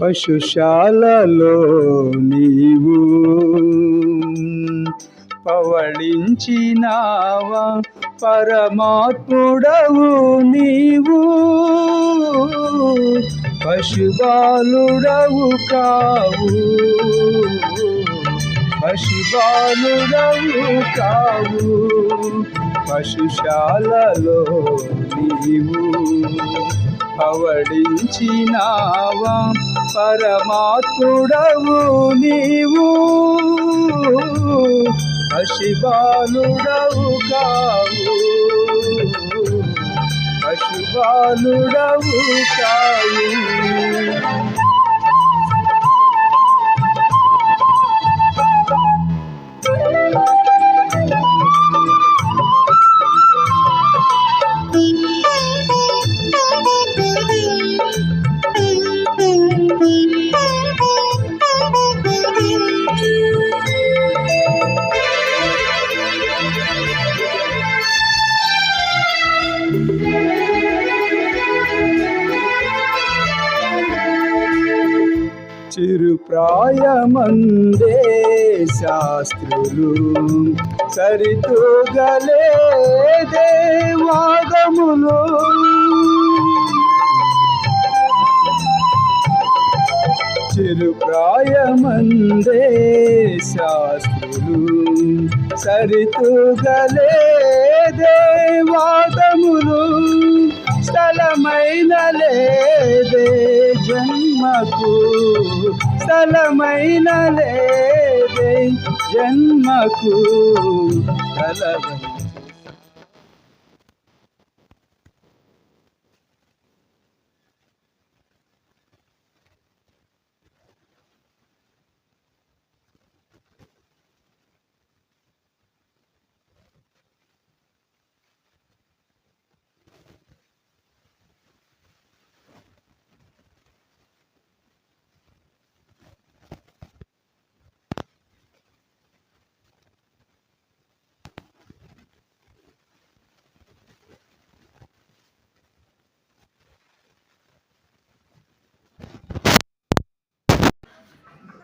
పశుశాలలో నీవు పవళించినావా పరమాత్ముడవు నీవు. పశుబాలుడవు కావు. పశుబాలుడవు కావు. పశుశాలలో నీవు అవడించినావా పరమాత్ముడవు నీవు. పశుబాలుడవు కావు. పశుబాలుడవు కావు. చిరుప్రాయమందే శాస్త్రులు. సరితూగలే దేవాగములు చిరుప్రాయమందే శాస్త్రులు. సరితూగలే దేవాగములు స్థలమైన లేదే నాకు స్థలమైన లేదే జన్మకు